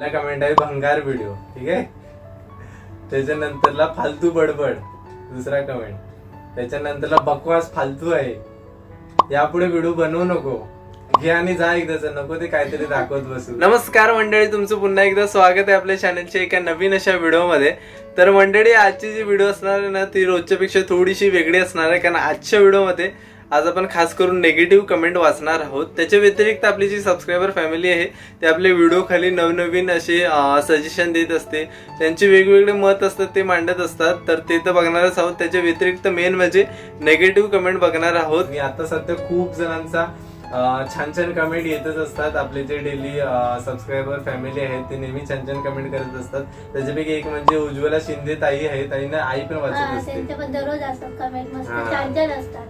ला कमेंट आहे भंगार व्हिडिओ ठीक आहे? त्याच्यानंतरला फालतू बडबड दुसरा कमेंट त्याच्यानंतरला बकवास फालतू आहे. यापुढे व्हिडिओ बनवू नको. घे आणि जा एकदाच नको ते काहीतरी दाखवत बसू. नमस्कार मंडळी तुमचं पुन्हा एकदा स्वागत आहे आपल्या चॅनलच्या एका नवीन अशा व्हिडिओमध्ये तर मंडळी आजची जी व्हिडिओ असणार आहे ना ती रोजच्या पेक्षा थोडीशी वेगळी असणार आहे कारण आजच्या व्हिडिओमध्ये आज आपण खास करून नेगेटिव्ह कमेंट वाचणार आहोत. त्याच्या व्यतिरिक्त आपली जी सबस्क्रायबर फॅमिली आहे ते आपले व्हिडिओ खाली नवनवीन असे सजेशन देत असते. त्यांचे वेगवेगळे मत असतात ते मांडत असतात. तर ते तर बघणारच आहोत. त्याच्या व्यतिरिक्त मेन म्हणजे नेगेटिव्ह कमेंट बघणार आहोत. मी आता सध्या खूप जणांचा छान छान कमेंट येतच असतात. आपले जे डेली सबस्क्रायबर फॅमिली आहेत ते नेहमी छान छान कमेंट करत असतात. त्याच्यापैकी एक म्हणजे उज्ज्वला शिंदे ताई आहे ताईना आई पण वाचत असते. त्यांचे पण दररोज असतात कमेंट. छान छान असतात.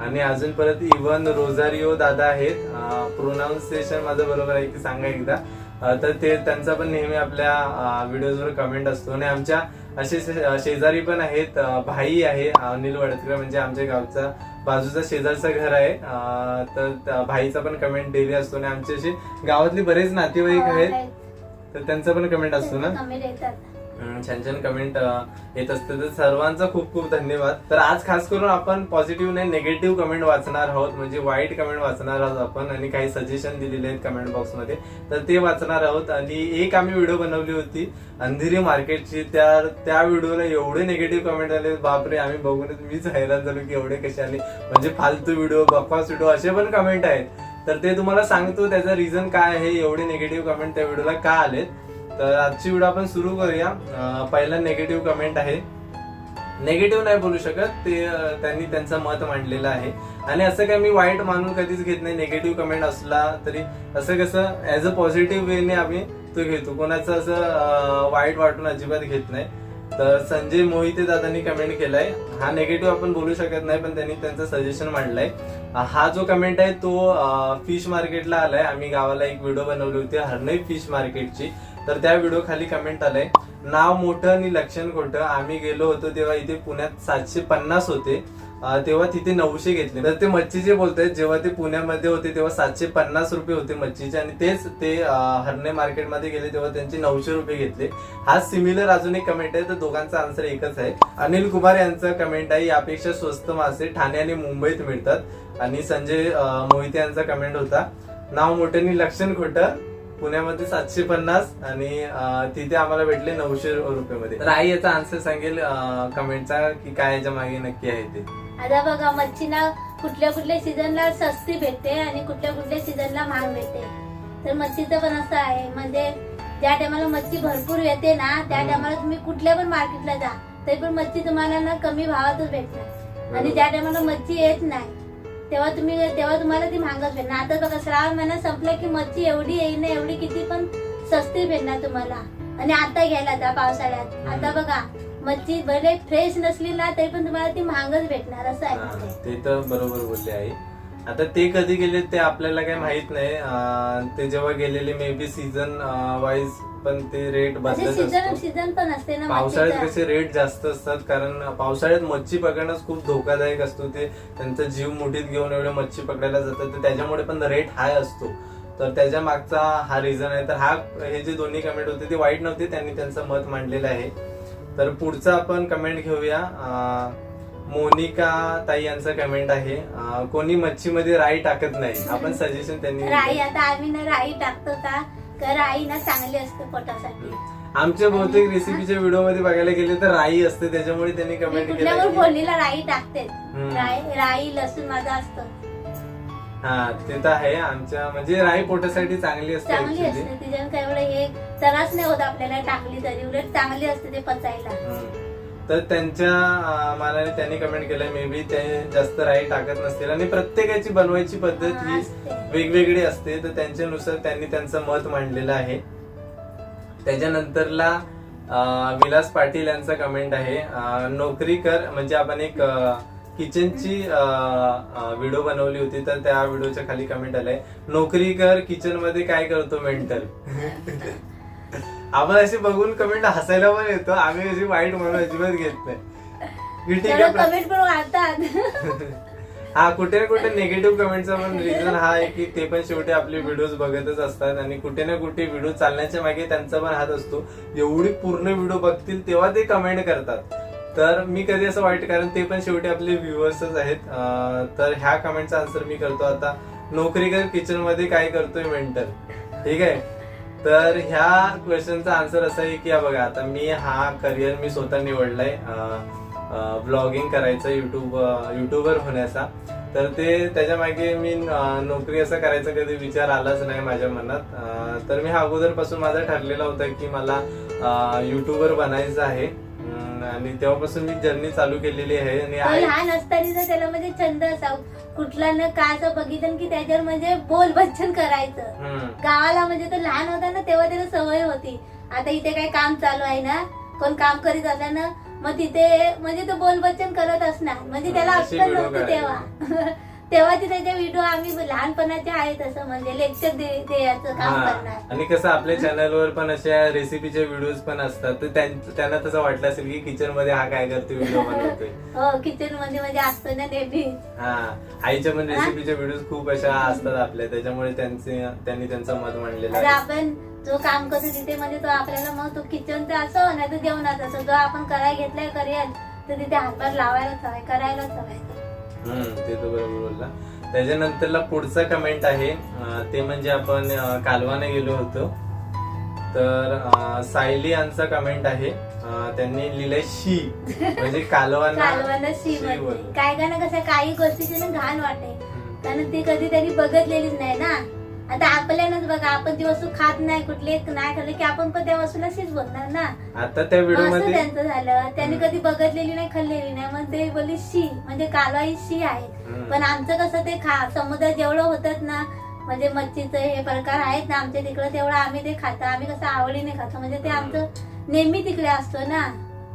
आणि अजून परत इवन रोजारिओ दादा आहेत. प्रोनाऊन्सिएशन माझं बरोबर आहे की सांगा एकदा. तर ते त्यांचा पण नेहमी आपल्या व्हिडिओजवर कमेंट असतो. आणि आमच्या असे शेजारी पण आहेत. भाई आहे अनिल वडतकर म्हणजे आमच्या गावचा बाजूचा शेजारचं घर आहे. तर भाईचा पण कमेंट डेली असतो. आणि आमचे असे गावातले बरेच नातेवाईक आहेत. तर त्यांचा पण कमेंट असतो ना? छान छान कमेंट येत असते. तर सर्वांचा खूप खूप धन्यवाद. तर आज खास करून आपण पॉझिटिव्ह नाही निगेटिव्ह कमेंट वाचणार आहोत. म्हणजे वाईट कमेंट वाचणार आहोत आपण आणि काही सजेशन दिलेले आहेत कमेंट बॉक्समध्ये तर ते वाचणार आहोत आणि एक आम्ही व्हिडिओ बनवली होती अंधेरी मार्केटची. त्या त्या व्हिडिओला एवढे निगेटिव्ह कमेंट आले. बापरे आम्ही बघूनच मीच हैराण झालो की एवढे कसे आले. म्हणजे फालतू व्हिडिओ बकवास व्हिडिओ असे पण कमेंट आहेत. तर ते तुम्हाला सांगतो त्याचं रिझन काय आहे. एवढे निगेटिव्ह कमेंट त्या व्हिडिओला का आलेत? तर आजची व्हिडिओ आपण सुरू करूया. पहिला निगेटिव्ह कमेंट आहे. नेगेटिव्ह नाही बोलू शकत ते त्यांनी त्यांचं मत मांडलेलं आहे. आणि असं काय मी वाईट मानून कधीच घेत नाही. निगेटिव्ह कमेंट असला तरी असं कसं ऍज अ पॉझिटिव्ह वेने आम्ही तो घेतो. कोणाचं असं वाईट वाटून अजिबात घेत नाही. तर संजय मोहिते दादांनी कमेंट केलाय. हा नेगेटिव्ह आपण बोलू शकत नाही पण त्यांनी त्यांचं सजेशन मांडलंय. हा जो कमेंट आहे तो फिश मार्केटला आलाय. आम्ही गावाला एक व्हिडिओ बनवली होती हरनई फिश मार्केटची तर त्या व्हिडिओ खाली कमेंट आलंय. नाव मोठं आणि लक्षण खोटं. आम्ही गेलो होतो तेव्हा इथे पुण्यात सातशे पन्नास होते. तेव्हा तिथे नऊशे घेतले. तर ते मच्छीचे बोलतायत जेव्हा ते पुण्यामध्ये होते तेव्हा सातशे पन्नास रुपये होते मच्छीचे. आणि तेच ते हरणे मार्केटमध्ये गेले तेव्हा त्यांचे नऊशे रुपये घेतले. हा सिमिलर अजून एक कमेंट आहे. तर दोघांचा आन्सर एकच आहे. अनिल कुमार यांचं कमेंट आहे यापेक्षा स्वस्त मासे ठाणे आणि मुंबईत मिळतात. आणि संजय मोहिते यांचा कमेंट होता नाव मोठं लक्षण खोटं. पुण्यामध्ये सातशे पन्नास आणि तिथे आम्हाला भेटले नऊशे रुपये मध्ये तर आई याचा आन्सर सांगेल कमेंटचा की काय याच्या मागे नक्की आहे ते. आता बघा मच्छी ना कुठल्या कुठल्या सीझनला सस्ती भेटते आणि कुठल्या कुठल्या सीझनला महाग भेटते. तर मच्छीचं पण असं आहे म्हणजे ज्या टायमाला मच्छी भरपूर येते ना त्या. टायमाला तुम्ही कुठल्या पण मार्केटला जा तरी पण मच्छी तुम्हाला ना कमी भावातच भेटणार. आणि ज्या टायमाला मच्छी येत नाही तेव्हा तुम्ही तेव्हा तुम्हाला ती महागच भेटणार आता बघा श्रावण महिना संपला की मच्छी एवढी येईल एवढी किती पण सस्ती भेटणार तुम्हाला. आणि आता घ्यायला जा पावसाळ्यात. आता बघा मच्छी भले फ्रेश नसली ना तरी पण तुम्हाला ती महागच भेटणार असं आहे. ते तर बरोबर बोलले आहे आता ते कधी गेले ते आपल्याला काही माहीत नाही. ते जेव्हा गेलेले मे बी सीझन वाईज पण ते रेट म्हणजे बदलत सीझन पण असते ना पावसाळ्यात. कसे रेट जास्त असतात कारण पावसाळ्यात मच्छी पकडणं खूप धोकादायक असतो. ते त्यांचा जीव मुठीत घेऊन एवढे मच्छी पकडायला जातात तर त्याच्यामुळे पण रेट हाय असतो. तर त्याच्या मागचा हा रिझन आहे. तर हा हे जे दोन्ही कमेंट होते ते वाईट नव्हते त्यांनी त्यांचं मत मांडलेलं आहे. तर पुढचा आपण कमेंट घेऊया. मोनिका ताई यांचं कमेंट आहे. अं, कोणी मच्छीमध्ये राई टाकत नाही. आपण सजेशन त्यांनी राई. आता आम्ही ना राई टाकतो का? राई ना चांगली असते पोटासाठी. आमच्या बहुतेक रेसिपीच्या व्हिडिओमध्ये बघायला गेले तर राई असते. त्याच्यामुळे त्यांनी मी कमेंट कुठल्या केलं पण की- फोडणीला राई टाकते. राई राई लसूण माझं असतं. हा ते तर आहे. आमच्या म्हणजे राई पोटासाठी चांगली असते चांगली actually. असते. काय एवढं हे त्रास नाही होत आपल्याला टाकली तरी. उलट चांगली असते ते पचायला. हम्म. तर त्यांच्या मानाने त्यांनी कमेंट केलंय मे बी ते जास्त राई टाकत नसतील. आणि प्रत्येकाची बनवायची पद्धत हा. वेगवेगळी असते. तर त्यांच्यानुसार त्यांनी त्यांचं मत मांडलेलं आहे. त्याच्यानंतरला विलास पाटील यांचा कमेंट आहे. नोकरी कर म्हणजे आपण एक किचनची व्हिडिओ बनवली होती तर त्या व्हिडिओच्या खाली कमेंट आलाय. नोकरी कर किचनमध्ये काय करतो मेंटल आपण असे बघून कमेंट हसायला पण येतो. आम्ही अशी वाईट म्हणून अजिबात घेत नाही. ठीक आहे कमेंट पण वाढतात हा कुठे ना कुठे निगेटिव्ह कमेंटचा पण रिझन हा आहे की ते पण शेवटी आपले व्हिडिओज बघतच असतात आणि कुठे ना कुठे व्हिडिओ चालण्याच्या मागे त्यांचा पण हात असतो. एवढी पूर्ण व्हिडिओ बघतील तेव्हा ते कमेंट करतात. तर मी कधी असं वाईट कारण ते पण शेवटी आपले व्ह्युअर्सच आहेत. तर ह्या कमेंटचा आन्सर मी करतो. आता नोकरी कर किचनमध्ये काय करतोय मेंटल ठीक आहे? तर ह्या क्वेश्चनचा आन्सर असा आहे की बघा आता मी हा करिअर मी स्वतः निवडलाय ब्लॉगिंग करायचं युट्यूब युट्यूबर होण्याचा. तर ते त्याच्यामागे मी नोकरी असं करायचा कधी विचार आलाच नाही माझ्या मनात. तर मी हा अगोदरपासून माझा ठरलेला होता की मला युट्यूबर बनायचं आहे. आणि तेव्हापासून मी जर्नी चालू केलेली आहे आणि लहान असताना त्याला म्हणजे छंद असा कुठला न काय असं बघितलं की त्याच्यावर म्हणजे बोल बच्चन करायचं. गावाला म्हणजे तो लहान होता ना तेव्हा त्याला सवय होती. आता इथे काही काम चालू आहे ना कोण काम करीत असलं ना मग तिथे म्हणजे तो बोल बच्चन करत असणार. म्हणजे त्याला अक्कल नव्हती तेव्हा. तेव्हा ती त्याच्या व्हिडिओ आम्ही लहानपणाचे आहेत असं म्हणजे लेक्चर द्यायचं काम हा. करणार. आणि कसं आपल्या चॅनलवर पण अशा रेसिपीचे व्हिडिओज पण असतात. तर त्यां- त्यांना तसं वाटलं असेल की किचनमध्ये हा काय करतोय व्हिडिओ बनवतोय. हो किचनमध्ये म्हणजे असतो ना नेहमी. हा. आईच्या पण? रेसिपीचे व्हिडिओ खूप अशा असतात आपल्या. त्याच्यामुळे त्यांचे त्यांनी त्यांचं मत मांडलेलं आहे. आपण जो काम करतो तिथे म्हणजे तो आपल्याला मग तो किचनचा असो नाही तर जेवणाचा असो. जो आपण करायला घेतलाय करिअर तर तिथे हातभार लावायलाच हवाय करायलाच हवाय ते तर बरोबर बोलला. त्याच्यानंतरला पुढचा कमेंट आहे ते म्हणजे आपण कालवाने गेलो होतो. तर सायली यांचा कमेंट आहे त्यांनी लिहिलंय शी. म्हणजे कालवाना कालवाना शी. काय काय ना कसं काही गोष्टीची ना घाण वाटे. कारण ती कधी तरी बघितलेलीच नाही ना. आता आपल्यालाच बघा आपण ती वस्तू खात नाही कुठली एक नाही खाल्ली की आपण पण त्या वस्तूला बोलणार ना. आता त्या व्हिडिओ असं मध्ये त्यांचं झालं. त्यांनी. कधी बघितलेली नाही खाल्लेली नाही. मग ते बोलली शी म्हणजे कालवा ही शी आहे. हम्म. पण आमचं कसं ते खा समुद्रात जेवढं होतात ना म्हणजे मच्छीचं हे प्रकार आहेत ना आमच्या तिकडं तेवढं आम्ही ते खातो. आम्ही कसं आवडीने खातो. म्हणजे ते आमचं नेहमी तिकडे असतो ना.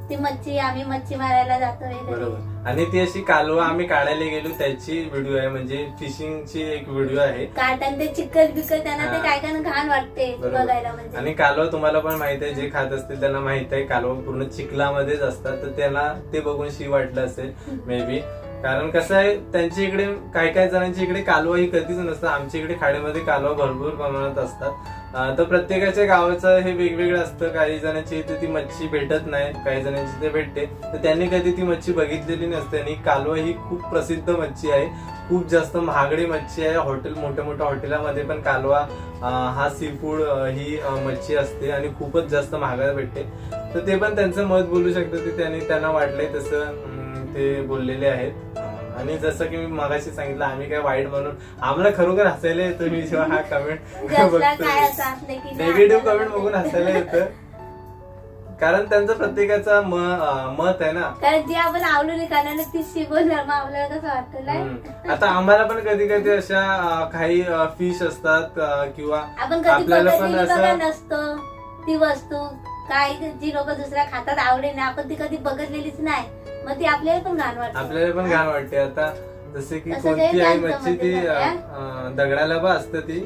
ती मच्छी आम्ही मच्छी मारायला जातो वगैरे बरोबर. आणि ती अशी कालवा आम्ही काढायला गेलो त्याची व्हिडिओ आहे म्हणजे फिशिंगची एक व्हिडिओ आहे काढताना ते चिकट बिकट त्यांना ते. काय काय घाण वाटते. बघायला म्हणजे आणि कालवा तुम्हाला पण माहीत आहे जे खात असतील त्यांना माहीत आहे कालवा पूर्ण चिखलामध्येच असतात तर त्यांना ते बघून शी वाटलं असेल मे बी कारण कसं आहे त्यांच्या इकडे काही काही जणांच्या इकडे कालवा ही कधीच नसतं आमच्या इकडे खाडीमध्ये कालवा भरपूर प्रमाणात असतात. तर प्रत्येकाच्या गावाचं हे वेगवेगळं असतं. काही जणांची इथे ती मच्छी भेटत नाही काही जणांची ते भेटते. तर त्यांनी कधी ती मच्छी बघितलेली नसते आणि कालवा ही खूप प्रसिद्ध मच्छी आहे. खूप जास्त महागडी मच्छी आहे. हॉटेल मोठ्या मोठ्या हॉटेलामध्ये पण कालवा हा सी फूड ही मच्छी असते आणि खूपच जास्त महागात भेटते. तर ते पण त्यांचं मत बोलू शकतं ते त्यांनी त्यांना वाटलंय तसं ते बोललेले आहेत. आणि जसं की मी मगाशी सांगितलं आम्ही काय वाईट म्हणून आम्हाला खरोखर हसायला येतं मी जेव्हा हा कमेंट ना नेगेटिव्ह कमेंट बघून हसायला येतं. कारण त्यांचं प्रत्येकाचं मत आहे ना. कारण जी आपण आवडून खाणार ती शी बोलणार मग आपल्याला कसं वाटतं नाही? हम्म. आता आम्हाला पण कधी कधी अशा काही फिश असतात किंवा आपल्याला पण असं नसतो ती वस्तू काय जी लोक दुसऱ्या खातात आवडेल आपण ती कधी बघितलेलीच नाही. मग ती आपल्याला पण घाण वाटते. आपल्याला पण घाण वाटते. आता जसे की तसं कोणती आहे त्यांचं मच्छी ती आहे अं, अं, दगडाला बा असतं ती.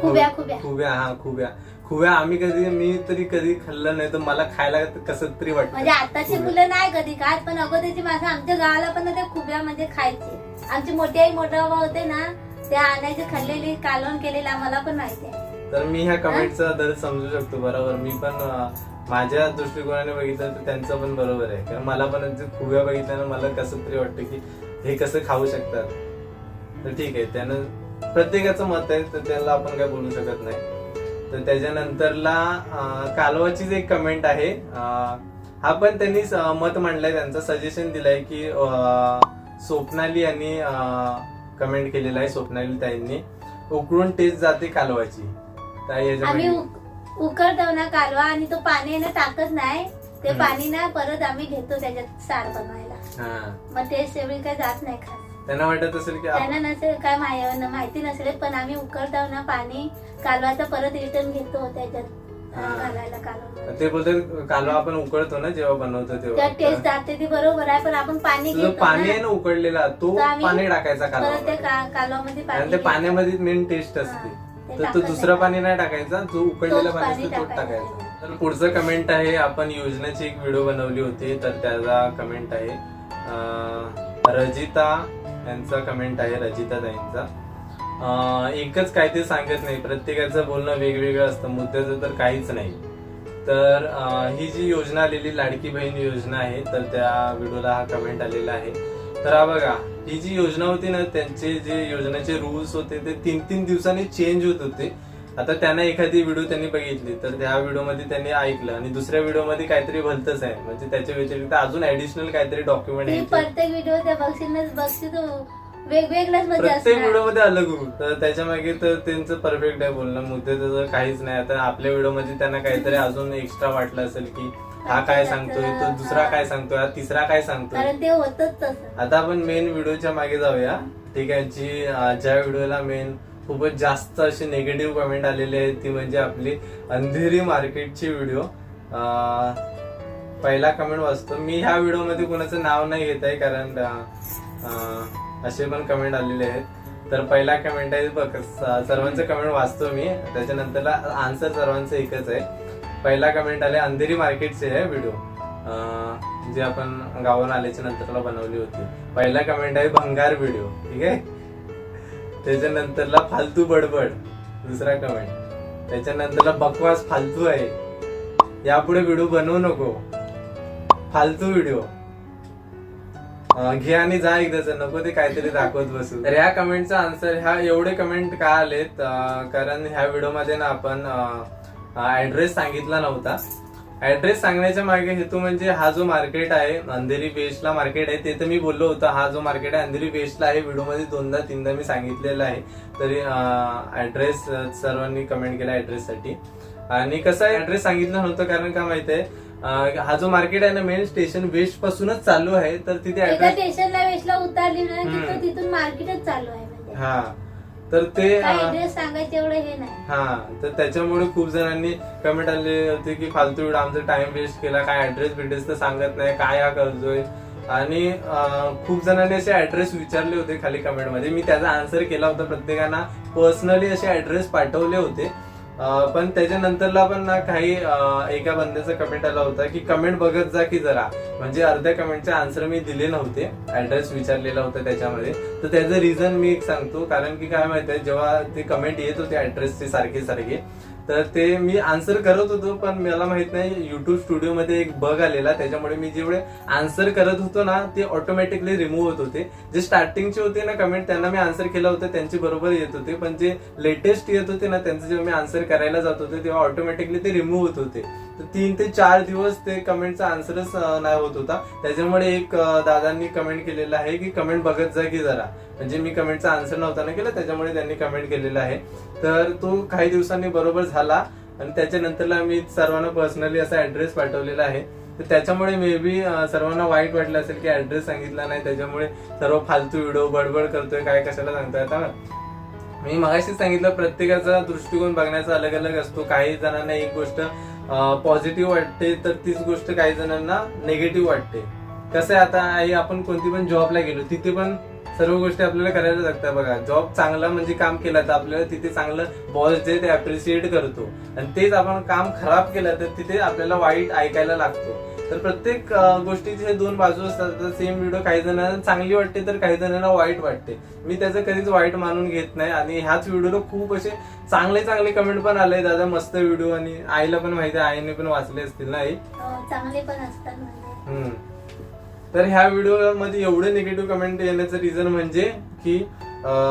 खुब्या खुब्या. खुब्या हा खुब्या. खुब्या आम्ही कधी मी तरी कधी खाल्लं नाही तर मला खायला कसं तरी म्हणजे वाटतं आताची खुब्या. मुलं नाही कधी खात पण अगोदरची माणसं आमच्या गावाला पण ना ते खुब्या म्हणजे खायचे. आमची मोठी आई मोठा बाबा होते ना ते आणायचे खाल्लेली कालवण केलेली आम्हाला पण माहिती आहे. तर मी ह्या कमेंटचा दर समजू शकतो बरोबर. मी पण अं, माझ्या दृष्टिकोनाने बघितलं तर त्यांचं पण बरोबर आहे. कारण मला पण खुव्या बघितल्यानं मला कसं तरी वाटतं की हे कसं खाऊ शकतात. तर ठीक आहे त्यानं प्रत्येकाचं मत आहे तर त्याला आपण काय बोलू शकत नाही. तर त्याच्यानंतरला कालवाचीच एक कमेंट आहे हा पण त्यांनी मत मांडलाय त्यांचं सजेशन दिलंय की स्वप्नाली यांनी कमेंट केलेलं आहे स्वप्नाली ताईंनी. उकळून टेस्ट जाते कालवाची. ताई याच्या उकळतो ना कालवा आणि तो पाणी ना टाकत नाही. ते हम्म. पाणी ना परत आम्ही घेतो त्याच्यात सार बनवायला. हा. मग टेस्ट एवढी काही जात नाही खास त्यांना वाटत असेल की आप- त्यांना नसेल काय माहि- माहिती नसेल पण आम्ही उकळतो ना पाणी कालवाचा परत रिटर्न घेतो त्याच्यात अं. घालायला कालवा. ते बोलतात कालवा आपण उकळतो ना जेव्हा बनवतो त्या टेस्ट तेव्हा जाते ती बरोबर आहे पण आपण पाणी घेतो पाणी आहे ना ना उकळलेला तो तो आम्ही पाणी टाकायचा परत ते कालवा का- कालवामध्ये कारण पाणी ते घेतो. पाण्यामध्ये मेन टेस्ट असते. ते तर तो दुसरं. पाणी नाही टाकायचा जो उकळलेला तोच पाणी असतो तोच टाकायचा. तर पुढचं कमेंट आहे आपण योजनेची एक व्हिडिओ बनवली होती तर त्याचा कमेंट आहे रजिता यांचा कमेंट आहे रजिता ताईंचा एकच काय ते सांगत नाही प्रत्येकाचं बोलणं वेगवेगळं असतं मुद्द्याचं तर काहीच नाही तर ही जी योजना आलेली लाडकी बहीण योजना आहे तर त्या व्हिडिओला हा कमेंट आलेला आहे तर हा बघा ही जी योजना होती ना त्यांचे जे योजनेचे रूल्स होते ते तीन तीन दिवसांनी चेंज होत होते. आता त्यांना एखादी व्हिडिओ त्यांनी बघितली तर त्या व्हिडिओमध्ये त्यांनी ऐकलं आणि दुसऱ्या व्हिडिओमध्ये काहीतरी भलतच आहे. म्हणजे त्याच्या व्यतिरिक्त अजून ऍडिशनल काहीतरी डॉक्युमेंट ती प्रत्येक व्हिडिओ त्या बघशील बघशील तू वेगवेगळ्याच मध्ये प्रत्येक असणार. व्हिडिओमध्ये अलग रूल तर त्याच्यामागे तर त्यांचं परफेक्ट आहे बोलणं. मुद्दे त्याचं काहीच नाही. आता आपल्या व्हिडिओमध्ये त्यांना काहीतरी अजून एक्स्ट्रा वाटलं असेल की हा काय सांगतोय तो दुसरा काय सांगतोय तिसरा काय सांगतोय? कारण ते होतच तसं. आता आपण मेन व्हिडिओच्या मागे जाऊया. ठीक आहे जी अं, ज्या व्हिडिओला मेन खूपच जास्त असे निगेटिव्ह कमेंट आलेले आहेत ती म्हणजे आपली अंधेरी मार्केटची व्हिडिओ. पहिला कमेंट वाचतो. मी ह्या व्हिडिओमध्ये कोणाचं नाव नाही घेत आहे कारण अं, अं, असे पण कमेंट आलेले आहेत. तर पहिला कमेंट आहे बघ स- सर्वांचं कमेंट वाचतो मी. त्याच्यानंतरला आन्सर सर्वांचं एकच आहे. पहिला कमेंट आले अंधेरी मार्केटचे आहे व्हिडिओ जे आपण गावाला आल्याच्या नंतरला बनवली होती. पहिला कमेंट आहे भंगार व्हिडिओ ठीक आहे? त्याच्यानंतरला फालतू बडबड. दुसरा कमेंट त्याच्यानंतरला बकवास फालतू आहे. यापुढे व्हिडिओ बनवू नको. फालतू व्हिडिओ घे आणि जा एकदाच नको ते काहीतरी दाखवत बसू. तर ह्या कमेंटचा आन्सर ह्या एवढे कमेंट का आलेत? कारण ह्या व्हिडिओमध्ये ना आपण ऍड्रेस सांगितला नव्हता. ऍड्रेस सांगण्याच्या मागे हेतू म्हणजे हा जो मार्केट आहे अंधेरी वेस्टला मार्केट आहे ते तर मी बोललो होतो. हा जो मार्केट आहे अंधेरी वेस्टला आहे. व्हिडिओमध्ये दोनदा तीनदा मी सांगितलेलं आहे. तरी ऍड्रेस सर्वांनी कमेंट केला ऍड्रेस साठी. आणि कसं आहे ऍड्रेस सांगितलं नव्हतं कारण का माहितीये अं, हा जो मार्केट आहे ना मेन स्टेशन वेस्ट पासूनच चालू आहे. तर तिथे स्टेशनला वेशला उतरली ना तिथून मार्केटच चालू आहे. हा. तर ते सांगायचं एवढं हे नाही. हा तर त्याच्यामुळे खूप जणांनी कमेंट आले होते की फालतू व्हिडिओ आमचा टाइम वेस्ट केला काय ऍड्रेस बिड्रेस तर सांगत नाही काय हा करतोय? आणि खूप जणांनी असे ऍड्रेस विचारले होते खाली कमेंटमध्ये. मी त्याचा आन्सर केला होता प्रत्येकांना. पर्सनली असे ऍड्रेस पाठवले होते. पण त्याच्यानंतरला पण ना काही एका बंद्याचा कमेंट आला होता की कमेंट बघत जा की जरा. म्हणजे अर्ध्या कमेंटचे आन्सर मी दिले नव्हते. ऍड्रेस विचारलेला होता त्याच्यामध्ये. तर त्याचं रिझन मी एक सांगतो. कारण की काय माहितीये जेव्हा ते कमेंट येत होते ऍड्रेसचे सारखे सारखे तर ते मी आन्सर करत होतो पण मला माहीत नाही युट्यूब स्टुडिओ मध्ये एक बग आलेला त्याच्यामुळे मी जेवढे आन्सर करत होतो ना ते ऑटोमॅटिकली रिमूव्ह होत होते. जे स्टार्टिंगचे होते ना कमेंट त्यांना मी आन्सर केलं होतं त्यांचे बरोबर येत होते पण जे लेटेस्ट येत होते ना त्यांचं जेव्हा मी आन्सर करायला जात होते तेव्हा ऑटोमॅटिकली ते रिमूव्ह होत होते. तर तीन ते चार दिवस ते कमेंटचा आन्सरच नाही होत होता. त्याच्यामुळे एक दादांनी कमेंट केलेलं आहे की कमेंट बघत जा की जरा. म्हणजे मी कमेंटचा आन्सर नव्हता ना केला त्याच्यामुळे त्यांनी कमेंट केलेला आहे. तर तो काही दिवसांनी बरोबर झाला आणि त्याच्यानंतरला मी सर्वांना पर्सनली असा ऍड्रेस पाठवलेला आहे. तर त्याच्यामुळे मे बी सर्वांना वाईट वाटलं असेल की ऍड्रेस सांगितला नाही. त्याच्यामुळे सर्व फालतू व्हिडिओ बडबड करतोय. काय कशाला सांगताय आता? मी मगाशीच सांगितलं प्रत्येकाचा दृष्टिकोन बघण्याचा अलग अलग असतो. काही जणांना एक गोष्ट पॉझिटिव्ह वाटते तर तीच गोष्ट काही जणांना निगेटिव्ह वाटते. कसं आहे आता आई आपण कोणती पण जॉबला गेलो तिथे पण सर्व गोष्टी आपल्याला करायला लागतात बघा. जॉब चांगला म्हणजे काम केलं तर आपल्याला तिथे चांगलं बॉस जे ते अप्रिशिएट करतो. आणि तेच आपण काम खराब केलं तर तिथे आपल्याला वाईट ऐकायला लागतो. तर प्रत्येक गोष्टीचे हे दोन बाजू असतात. तर सेम व्हिडिओ काही जणांना चांगली वाटते तर काही जणांना वाईट वाटते. मी त्याचं कधीच वाईट मानून घेत नाही. आणि ह्याच व्हिडिओला खूप असे चांगले चांगले कमेंट पण आले दादा मस्त व्हिडिओ आणि आईला पण माहिती आहे. आईने पण वाचले असतील ना आई अं, चांगले पण असतात म्हणजे. हम्म. तर ह्या व्हिडिओमध्ये एवढे निगेटिव्ह कमेंट येण्याचं रिझन म्हणजे की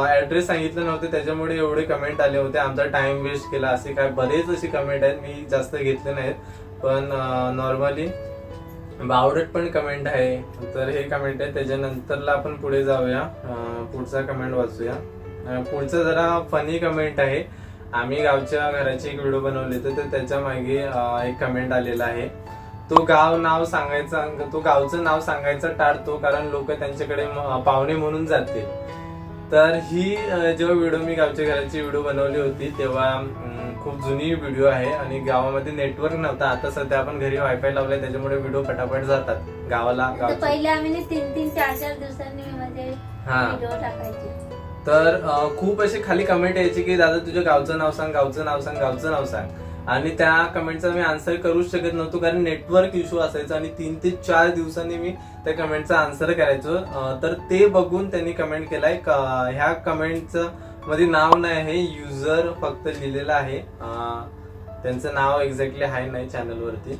ऍड्रेस सांगितलं नव्हतं त्याच्यामुळे एवढे कमेंट आले होते. आमचा टाइम वेस्ट केला. असे काय बरेच असे कमेंट आहेत. मी जास्त घेतले नाहीत. पण नॉर्मली बावडट पण कमेंट आहे. तर हे कमेंट आहे त्याच्यानंतरला आपण पुढे जाऊया. पुढचा कमेंट वाचूया. पुढचा जरा फनी कमेंट आहे. आम्ही गावच्या घराची एक व्हिडिओ बनवले तर त्याच्यामागे एक कमेंट आलेला आहे. तो गाव नाव सांगायचं तो गावचं नाव सांगायचं टाळतो कारण लोक त्यांच्याकडे पाहुणे म्हणून जातील. तर ही जेव्हा व्हिडिओ मी गावच्या घराची व्हिडिओ बनवली होती तेव्हा खूप जुनी व्हिडिओ आहे आणि गावामध्ये नेटवर्क नव्हता. आता सध्या आपण घरी वायफाय लावलाय त्याच्यामुळे व्हिडिओ पटापट जातात. गावाला तर पहिले आम्ही नी तीन तीन चार चार दिवसांनी म्हणजे हा. व्हिडिओ टाकायचे. तर अं, खूप असे खाली कमेंट यायचे की दादा तुझ्या गावचं नाव सांग गावचं नाव सांग गावचं नाव सांग. आणि त्या कमेंटचा मी आन्सर करूच शकत नव्हतो कारण नेटवर्क इश्यू असायचा आणि तीन ते चार दिवसांनी मी त्या कमेंटचा आन्सर करायचो. तर ते बघून त्यांनी कमेंट केलाय ह्या कमेंटचं मध्ये नाव नाही आहे युजर फक्त लिहिलेलं आहे. त्यांचं नाव एक्झॅक्टली आहे नाही चॅनलवरती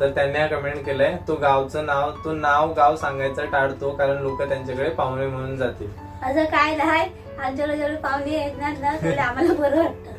तर त्यांनी हा कमेंट केलाय तो गावचं नाव तो नाव गाव सांगायचं टाळतो कारण लोक त्यांच्याकडे पाहुणे म्हणून जातील. असं काय नाही आमच्याकडे जेवढे पाहुणे येणार ना तेवढे आम्हाला बरं वाटतं.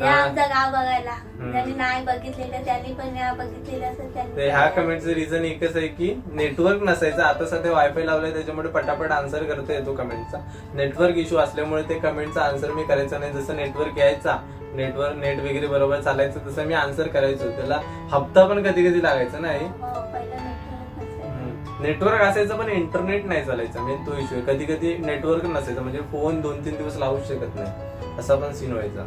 या. आमचं गाव बघायला. हम्म. ज्यांनी नाही बघितलेलं त्यांनी पण या बघितलेलं असेल त्यांनी ते पण ह्या या. कमेंटचं रिझन एकच आहे की नेटवर्क नसायचं. आता सध्या वायफाय लावलंय त्याच्यामुळे पटापट आन्सर करता येतो कमेंटचा नेटवर्क इश्यू असल्यामुळे ते कमेंटचा आन्सर मी करायचा नाही. जसं नेटवर्क यायचा नेटवर्क नेट वगैरे बरोबर चालायचं तसं मी आन्सर करायचो. त्याला हप्ता पण कधी कधी लागायचा नाही हो, पहिलं network नसायचं. नेटवर्क असायचं पण इंटरनेट नाही चालायचं. मेन तो इश्यू आहे. कधी कधी नेटवर्क नसायचं. म्हणजे फोन दोन तीन दिवस लावूच शकत नाही. असा पण सीन व्हायचा.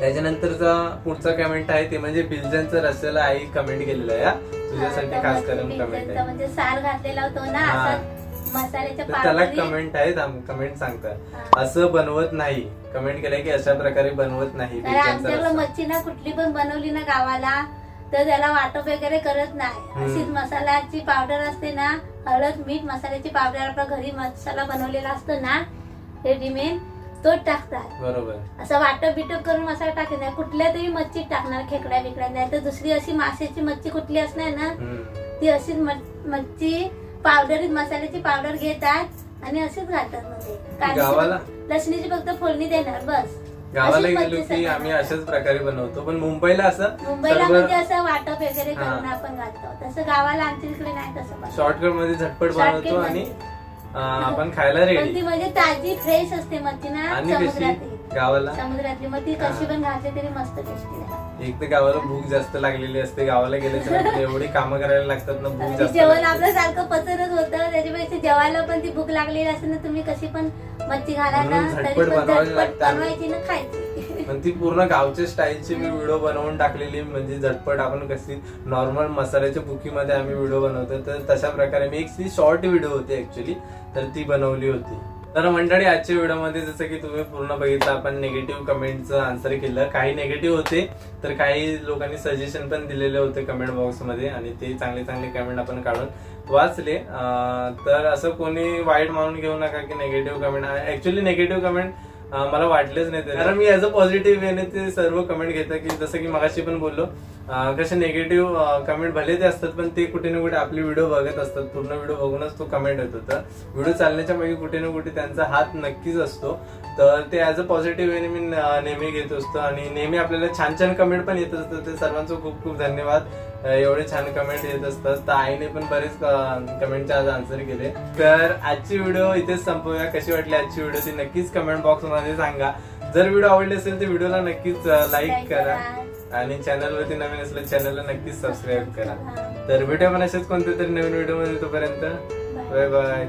त्याच्यानंतरचा पुढचा कमेंट आहे ते म्हणजे बिलजनचं रस्त्याला आई कमेंट केलेलं आहे. तुझ्यासाठी खास करून कमेंट आहे म्हणजे सार घातलेला होतो ना. असा त्याला कमेंट आहे कमेंट सांगतात. असं बनवत नाही कमेंट केलंय की अशा प्रकारे बनवत नाही. मच्छी ना कुठली पण बनवली ना गावाला तर त्याला वाटप वगैरे करत नाही. अशीच मसाल्याची पावडर असते ना हळद मीठ मसाल्याची पावडर आपल्या घरी मसाला बनवलेला असतो ना रेडीमेड तोच टाकतात. बरोबर. असं वाटप बिटप करून मसाला टाकत नाही. कुठल्या तरी मच्छी टाकणार खेकड्या बिकड्या. नाही तर दुसरी अशी माशाची मच्छी कुठली असणार ना हम्म. ती अशीच म- मच्छी पावडरीत मसाल्याची पावडर घेतात आणि अशीच घालतात मध्ये. गावाला? लसणीची फक्त फोडणी देणार बस. गावाला अशीच गेलो की. आम्ही अशाच प्रकारे बनवतो. पण मुंबईला असं मुंबईला सर्व म्हणजे असं वाटप वगैरे हा. करून आपण घालतो. तसं गावाला आमच्या तिकडे नाही तसं. शॉर्टकटमध्ये झटपट बनवतो आणि आपण खायला पण रेडी ती म्हणजे ताजी फ्रेश असते मच्छी ना आणि कशी? समुद्रातली. गावाला? समुद्रातली. मग ती कशी. पण घातली तरी मस्त टेस्टी एक तर गावाला भूक जास्त लागलेली असते गावाला गेल्याच्या एवढी कामं करायला लागतात ना भूक जास्त जेवण लागते. आपलं सारखं पचरच होतं त्याच्यापेक्षा जेवायला पण ती भूक लागलेली असते ना तुम्ही कशी पण मच्छी घाला ना म्हणून तरी झटपट पण झटपट लागते बनवायची ना खायची. पण ती पूर्ण गावच्या स्टाईलची मी व्हिडिओ बनवून टाकलेली म्हणजे झटपट आपण कशी नॉर्मल मसाल्याच्या बुकीमध्ये आम्ही व्हिडिओ बनवतो. तर तशा प्रकारे मी एक ती शॉर्ट व्हिडिओ होती ऍक्च्युली तर ती बनवली होती. तर मंडळी आजच्या व्हिडिओमध्ये जसं की तुम्ही पूर्ण बघितलं आपण निगेटिव्ह कमेंटचं आन्सर केलं. काही निगेटिव्ह होते तर काही लोकांनी सजेशन पण दिलेले होते कमेंट बॉक्समध्ये आणि ते चांगले चांगले कमेंट आपण काढून वाचले. तर असं कोणी वाईट मानून घेऊ नका की negative comment actually negative comment मला वाटलेच नाही कारण मी ऍज अ पॉझिटिव्ह वेने ते सर्व कमेंट घेतात की जसं की मगाशी पण बोललो कसे निगेटिव्ह कमेंट भले ते असतात पण ते कुठे ना कुठे आपली व्हिडिओ बघत असतात. पूर्ण व्हिडिओ बघूनच तो कमेंट येतो तर व्हिडिओ चालण्याच्या मागे कुठे ना कुठे त्यांचा हात नक्कीच असतो. तर ते ऍज अ पॉझिटिव्ह वेने मी नेहमी घेत असतो. आणि नेहमी आपल्याला छान छान कमेंट पण येत असतात. ते सर्वांचं खूप खूप धन्यवाद. एवढे छान कमेंट येत असतात. तर आईने पण बरेच कमेंटचे आज आन्सर केले. तर आजची व्हिडिओ इथेच संपवूया कशी वाटली आजची व्हिडिओ ती नक्कीच कमेंट बॉक्समध्ये सांगा. जर व्हिडिओ आवडली असेल तर व्हिडिओला नक्कीच लाईक करा. आणि चॅनलवरती नवीन असलं चॅनलला नक्कीच सबस्क्राईब करा. तर भेटूया पण असेच कोणत्या तरी नवीन व्हिडिओमध्ये तोपर्यंत. Bye bye